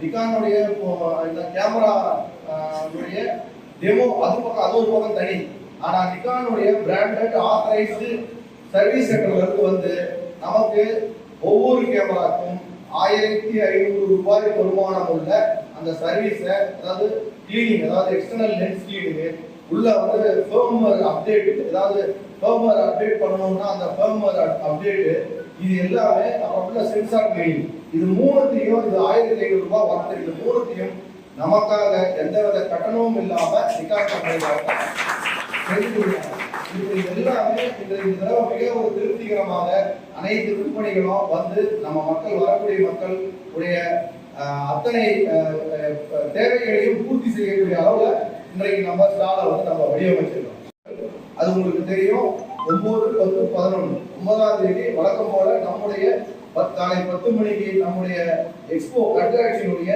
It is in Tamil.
நிக்கானுடைய இப்போ இந்த கேமரா உடைய டெமோ அது பக்கம் அது ஒரு பக்கம் தனி. ஆனால் நிக்கானுடைய பிராண்டட் ஆத்தரைஸ்டு சர்வீஸ் சென்டர்லேருந்து வந்து நமக்கு ஒவ்வொரு கேமராக்கும் ஆயிரத்தி ஐநூறு ரூபாய் வருமானம் உள்ள அந்த சர்வீஸை அதாவது கிளீனிங் அதாவது எக்ஸ்டர்னல் லென்ஸ் கிளீனிங் உள்ள வந்து ஃபர்ம்வேர் அப்டேட் ஏதாவது ஃபர்ம்வேர் அப்டேட் பண்ணணும்னா அந்த ஃபர்ம்வேர் அப்டேட்டு இது எல்லாமே அப்பப்பல சென்சார் கிளீனிங் இது மூணுத்தையும் இது ஆயிரத்தி ஐநூறு ரூபாய் வரது இது மூணுத்தையும் நமக்காக எந்தவித கட்டணமும் இல்லாம நிக்கார் கம்பெனிக்காக இது எல்லாமே இந்த இந்த தடவை மிக ஒரு திருப்திகரமாக அனைத்து விற்பனைகளும் வந்து நம்ம மக்கள் வரக்கூடிய மக்கள் உடைய அத்தனை தேவைகளையும் பூர்த்தி செய்யக்கூடிய அளவுல இன்றைக்கு நம்ம ஸ்டாலை வந்து நம்ம வடிவமைச்சிருக்கோம். அது உங்களுக்கு தெரியும். ஒன்பது பத்து பதினொன்று ஒன்பதாம் தேதி வழக்கம் போல நம்முடைய பத்- காலை பத்து மணிக்கு நம்முடைய எக்ஸ்போ கண்காட்சியினுடைய